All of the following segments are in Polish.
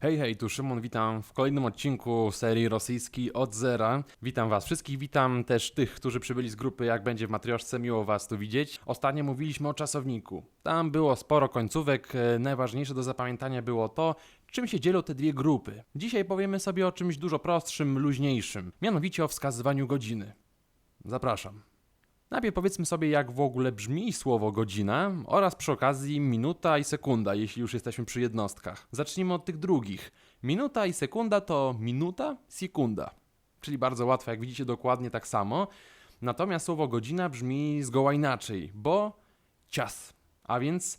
Hej, hej, tu Szymon, witam w kolejnym odcinku serii rosyjski od zera. Witam was wszystkich, witam też tych, którzy przybyli z grupy Jak będzie w matrioszce, miło was tu widzieć. Ostatnio mówiliśmy o czasowniku. Tam było sporo końcówek, e, najważniejsze do zapamiętania było to, czym się dzielą te dwie grupy. Dzisiaj powiemy sobie o czymś dużo prostszym, luźniejszym, mianowicie o wskazywaniu godziny. Zapraszam. Najpierw powiedzmy sobie, jak w ogóle brzmi słowo godzina oraz przy okazji minuta i sekunda, jeśli już jesteśmy przy jednostkach. Zacznijmy od tych drugich. Minuta i sekunda to minuta, sekunda. Czyli bardzo łatwo, jak widzicie, dokładnie tak samo. Natomiast słowo godzina brzmi zgoła inaczej, bo czas. A więc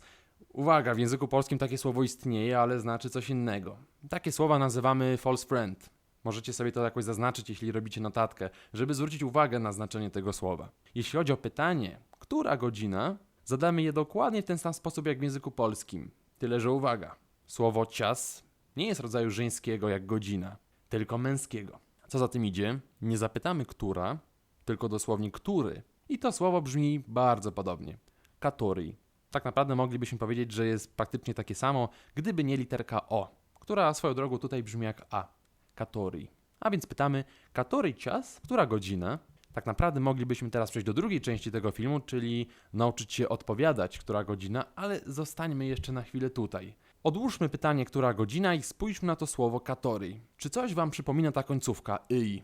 uwaga, w języku polskim takie słowo istnieje, ale znaczy coś innego. Takie słowa nazywamy false friend. Możecie sobie to jakoś zaznaczyć, jeśli robicie notatkę, żeby zwrócić uwagę na znaczenie tego słowa. Jeśli chodzi o pytanie, która godzina, zadamy je dokładnie w ten sam sposób jak w języku polskim. Tyle, że uwaga, słowo cias nie jest rodzaju żeńskiego jak godzina, tylko męskiego. Co za tym idzie, nie zapytamy która, tylko dosłownie który. I to słowo brzmi bardzo podobnie. Katori. Tak naprawdę moglibyśmy powiedzieć, że jest praktycznie takie samo, gdyby nie literka O, która swoją drogą tutaj brzmi jak A. Katori. A więc pytamy, Katori czas? Która godzina? Tak naprawdę moglibyśmy teraz przejść do drugiej części tego filmu, czyli nauczyć się odpowiadać, która godzina, ale zostańmy jeszcze na chwilę tutaj. Odłóżmy pytanie, która godzina i spójrzmy na to słowo katori. Czy coś Wam przypomina ta końcówka y?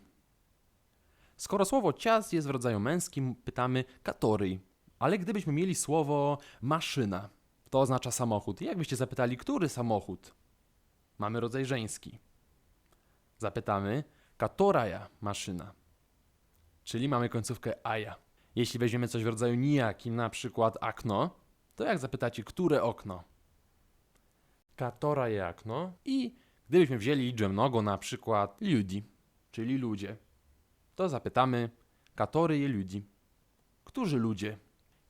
Skoro słowo cias jest w rodzaju męskim, pytamy katori. Ale gdybyśmy mieli słowo maszyna, to oznacza samochód. Jak byście zapytali, który samochód? Mamy rodzaj żeński. Zapytamy, katoraja maszyna. Czyli mamy końcówkę aja. Jeśli weźmiemy coś w rodzaju nijakim, na przykład akno, to jak zapytacie, które okno? Katoraje okno. I gdybyśmy wzięli liczbę mnogą, na przykład ludzi, czyli ludzie, to zapytamy, katoryje ludzi. Którzy ludzie?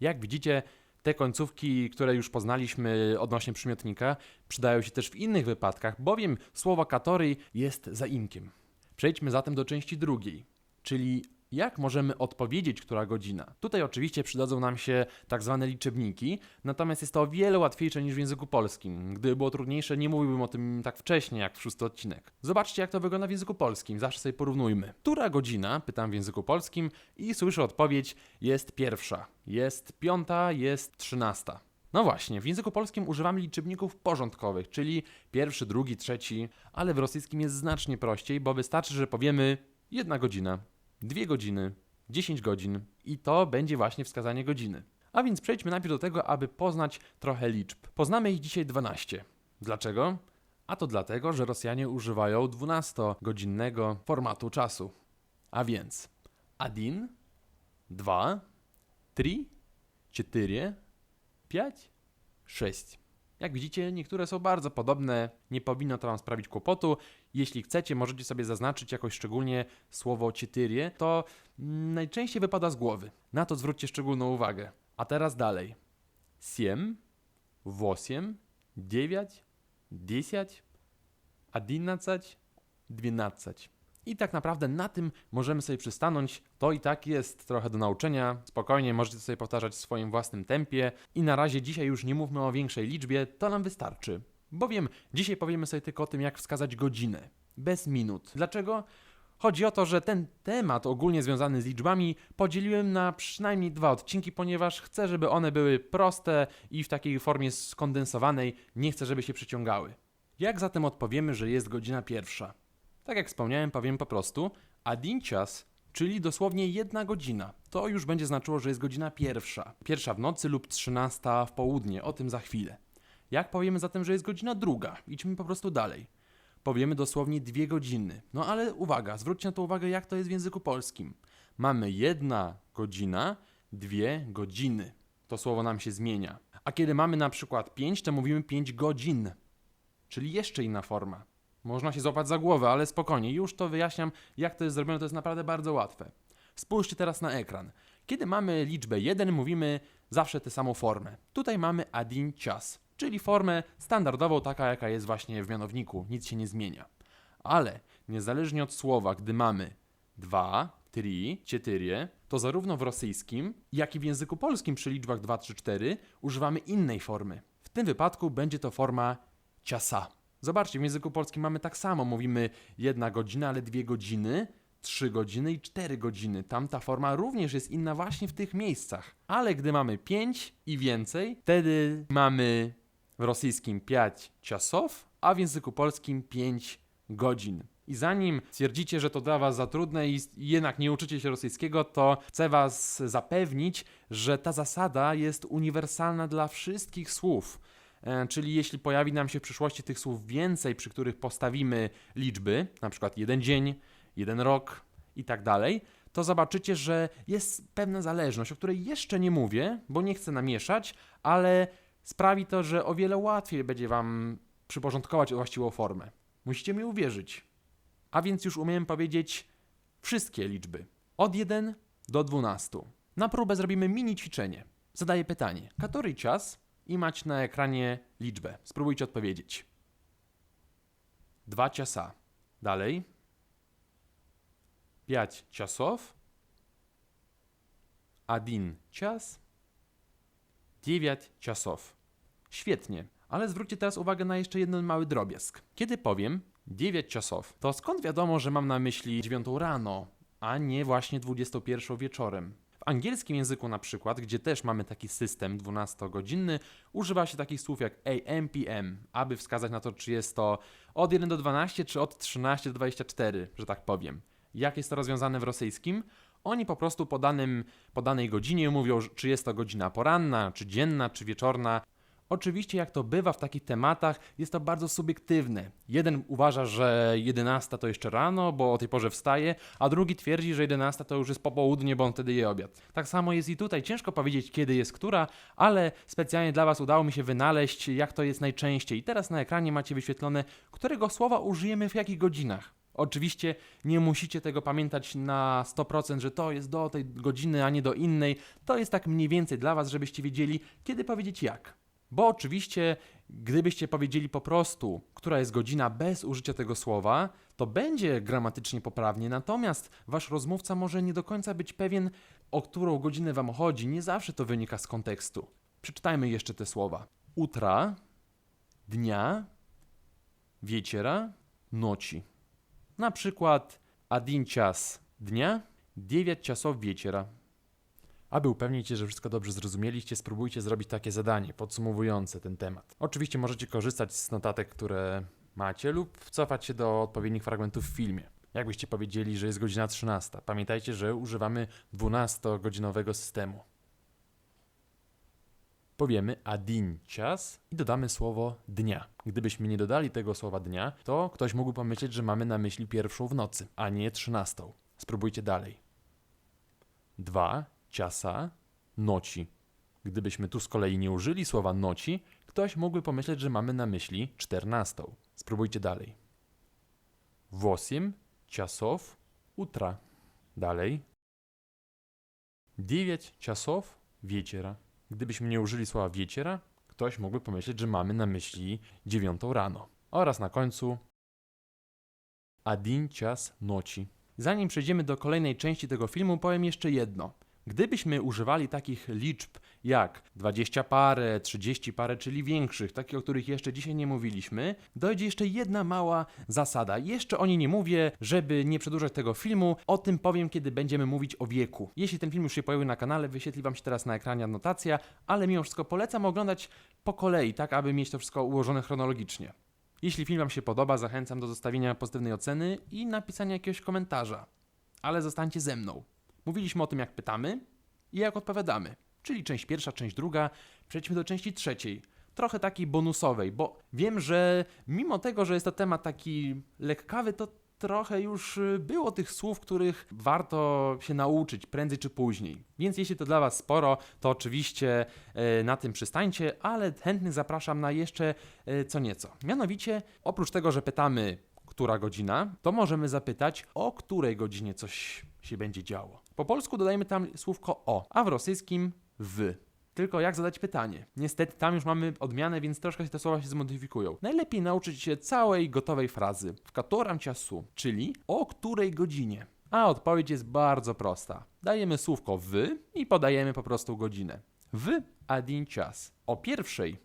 Jak widzicie, te końcówki, które już poznaliśmy odnośnie przymiotnika, przydają się też w innych wypadkach, bowiem słowo katory jest zaimkiem. Przejdźmy zatem do części drugiej, czyli jak możemy odpowiedzieć, która godzina. Tutaj oczywiście przydadzą nam się tak zwane liczebniki, natomiast jest to o wiele łatwiejsze niż w języku polskim. Gdyby było trudniejsze, nie mówiłbym o tym tak wcześnie, jak w szósty odcinek. Zobaczcie, jak to wygląda w języku polskim, zawsze sobie porównujmy. Która godzina, pytam w języku polskim i słyszę odpowiedź, jest pierwsza, jest piąta, jest trzynasta. No właśnie, w języku polskim używamy liczebników porządkowych, czyli pierwszy, drugi, trzeci, ale w rosyjskim jest znacznie prościej, bo wystarczy, że powiemy jedna godzina, dwie godziny, 10 godzin i to będzie właśnie wskazanie godziny. A więc przejdźmy najpierw do tego, aby poznać trochę liczb. Poznamy ich dzisiaj 12. Dlaczego? A to dlatego, że Rosjanie używają 12-godzinnego formatu czasu. A więc 1, 2, 3, 4, 5, 6. Jak widzicie, niektóre są bardzo podobne, nie powinno to Wam sprawić kłopotu. Jeśli chcecie, możecie sobie zaznaczyć jakoś szczególnie słowo четыре, to mm, najczęściej wypada z głowy. Na to zwróćcie szczególną uwagę. A teraz dalej. 7, 8, 9, 10, 11, 12. I tak naprawdę na tym możemy sobie przystanąć. To i tak jest trochę do nauczenia. Spokojnie możecie sobie powtarzać w swoim własnym tempie. I na razie dzisiaj już nie mówmy o większej liczbie, to nam wystarczy. Bowiem dzisiaj powiemy sobie tylko o tym, jak wskazać godzinę, bez minut. Dlaczego? Chodzi o to, że ten temat ogólnie związany z liczbami podzieliłem na przynajmniej dwa odcinki, ponieważ chcę, żeby one były proste i w takiej formie skondensowanej, nie chcę, żeby się przyciągały. Jak zatem odpowiemy, że jest godzina pierwsza? Tak jak wspomniałem, powiem po prostu adinchas, czyli dosłownie jedna godzina. To już będzie znaczyło, że jest godzina pierwsza. Pierwsza w nocy lub trzynasta w południe, o tym za chwilę. Jak powiemy zatem, że jest godzina druga? Idźmy po prostu dalej. Powiemy dosłownie dwie godziny. No ale uwaga, zwróćcie na to uwagę, jak to jest w języku polskim. Mamy jedna godzina, dwie godziny. To słowo nam się zmienia. A kiedy mamy na przykład pięć, to mówimy pięć godzin. Czyli jeszcze inna forma. Można się złapać za głowę, ale spokojnie, już to wyjaśniam, jak to jest zrobione, to jest naprawdę bardzo łatwe. Spójrzcie teraz na ekran. Kiedy mamy liczbę 1, mówimy zawsze tę samą formę. Tutaj mamy adin czas czyli formę standardową, taka jaka jest właśnie w mianowniku, nic się nie zmienia. Ale niezależnie od słowa, gdy mamy 2, 3, 4, to zarówno w rosyjskim, jak i w języku polskim przy liczbach 2, 3, 4 używamy innej formy. W tym wypadku będzie to forma ciasa. Zobaczcie, w języku polskim mamy tak samo. Mówimy jedna godzina, ale dwie godziny, trzy godziny i cztery godziny. Tam ta forma również jest inna właśnie w tych miejscach. Ale gdy mamy pięć i więcej, wtedy mamy w rosyjskim 5 czasów, a w języku polskim 5 godzin. I zanim twierdzicie, że to dla was za trudne i jednak nie uczycie się rosyjskiego, to chcę was zapewnić, że ta zasada jest uniwersalna dla wszystkich słów. E, Czyli jeśli pojawi nam się w przyszłości tych słów więcej, przy których postawimy liczby, na przykład jeden dzień, jeden rok i tak dalej, to zobaczycie, że jest pewna zależność, o której jeszcze nie mówię, bo nie chcę namieszać, ale sprawi to, że o wiele łatwiej będzie Wam przyporządkować właściwą formę. Musicie mi uwierzyć. A więc już umiem powiedzieć wszystkie liczby. Od 1 do 12. Na próbę zrobimy mini ćwiczenie. Zadaję pytanie. Który czas? I macie na ekranie liczbę. Spróbujcie odpowiedzieć. Dwa czasa. Dalej. 5 czasów. Один час. 9 czasów. Świetnie, ale zwróćcie teraz uwagę na jeszcze jeden mały drobiazg. Kiedy powiem 9 czasów, to skąd wiadomo, że mam na myśli 9 rano, a nie właśnie 21 wieczorem? W angielskim języku na przykład, gdzie też mamy taki system 12-godzinny, używa się takich słów jak AM, PM, aby wskazać na to, czy jest to od 1 do 12, czy od 13 do 24, że tak powiem. Jak jest to rozwiązane w rosyjskim? Oni po prostu po, danym, po danej godzinie mówią, czy jest to godzina poranna, czy dzienna, czy wieczorna. Oczywiście, jak to bywa w takich tematach, jest to bardzo subiektywne. Jeden uważa, że 11 to jeszcze rano, bo o tej porze wstaje, a drugi twierdzi, że 11 to już jest popołudnie, bo on wtedy je obiad. Tak samo jest i tutaj. Ciężko powiedzieć, kiedy jest która, ale specjalnie dla Was udało mi się wynaleźć, jak to jest najczęściej. I teraz na ekranie macie wyświetlone, którego słowa użyjemy w jakich godzinach. Oczywiście nie musicie tego pamiętać na 100%, że to jest do tej godziny, a nie do innej. To jest tak mniej więcej dla Was, żebyście wiedzieli, kiedy powiedzieć jak. Bo oczywiście, gdybyście powiedzieli po prostu, która jest godzina bez użycia tego słowa, to będzie gramatycznie poprawnie, natomiast wasz rozmówca może nie do końca być pewien, o którą godzinę wam chodzi. Nie zawsze to wynika z kontekstu. Przeczytajmy jeszcze te słowa. Utra, dnia, wieczera, noci. Na przykład один час dnia, 9 czasów wieczera. Aby upewnić się, że wszystko dobrze zrozumieliście, spróbujcie zrobić takie zadanie podsumowujące ten temat. Oczywiście możecie korzystać z notatek, które macie, lub cofać się do odpowiednich fragmentów w filmie. Jakbyście powiedzieli, że jest godzina 13. Pamiętajcie, że używamy 12-godzinowego systemu. powiemy adincias i dodamy słowo dnia. Gdybyśmy nie dodali tego słowa dnia, to ktoś mógłby pomyśleć, że mamy na myśli pierwszą w nocy, a nie trzynastą. Spróbujcie dalej. Dwa ciasa noci. Gdybyśmy tu z kolei nie użyli słowa noci, ktoś mógłby pomyśleć, że mamy na myśli czternastą. Spróbujcie dalej. Wosim ciasów utra. Dalej. Dziewięć ciasów wieczora. Gdybyśmy nie użyli słowa wieciera, ktoś mógłby pomyśleć, że mamy na myśli dziewiątą rano. Oraz na końcu Adin cias noci. Zanim przejdziemy do kolejnej części tego filmu, powiem jeszcze jedno – Gdybyśmy używali takich liczb jak 20 parę, 30 parę, czyli większych, takich, o których jeszcze dzisiaj nie mówiliśmy, dojdzie jeszcze jedna mała zasada. Jeszcze o niej nie mówię, żeby nie przedłużać tego filmu. O tym powiem, kiedy będziemy mówić o wieku. Jeśli ten film już się pojawił na kanale, wyświetli Wam się teraz na ekranie anotacja, ale mimo wszystko polecam oglądać po kolei, tak aby mieć to wszystko ułożone chronologicznie. Jeśli film Wam się podoba, zachęcam do zostawienia pozytywnej oceny i napisania jakiegoś komentarza. Ale zostańcie ze mną. Mówiliśmy o tym, jak pytamy i jak odpowiadamy. Czyli część pierwsza, część druga. Przejdźmy do części trzeciej. Trochę takiej bonusowej, bo wiem, że mimo tego, że jest to temat taki lekkawy, to trochę już y, było tych słów, których warto się nauczyć prędzej czy później. Więc jeśli to dla Was sporo, to oczywiście e, na tym przystańcie, ale chętnych zapraszam na jeszcze e, co nieco. Mianowicie, oprócz tego, że pytamy, która godzina, to możemy zapytać, o której godzinie coś się będzie działo. Po polsku dodajemy tam słówko o, a w rosyjskim w. Tylko jak zadać pytanie? Niestety tam już mamy odmianę, więc troszkę się te słowa się zmodyfikują. Najlepiej nauczyć się całej gotowej frazy. W котором czasu, czyli o której godzinie. A odpowiedź jest bardzo prosta. Dajemy słówko w i podajemy po prostu godzinę. W один czas. O pierwszej,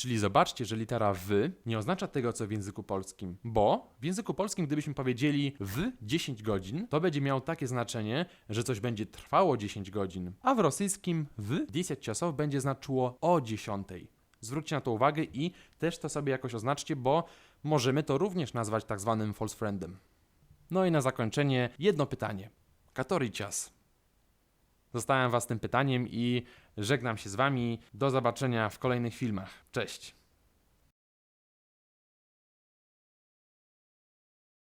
Czyli zobaczcie, że litera wy nie oznacza tego, co w języku polskim, bo w języku polskim, gdybyśmy powiedzieli w 10 godzin, to będzie miało takie znaczenie, że coś będzie trwało 10 godzin, a w rosyjskim w 10 czasów będzie znaczyło o 10. Zwróćcie na to uwagę i też to sobie jakoś oznaczcie, bo możemy to również nazwać tak zwanym false friendem. No i na zakończenie jedno pytanie. Katori czas. Zostałem Was tym pytaniem i żegnam się z Wami. Do zobaczenia w kolejnych filmach. Cześć!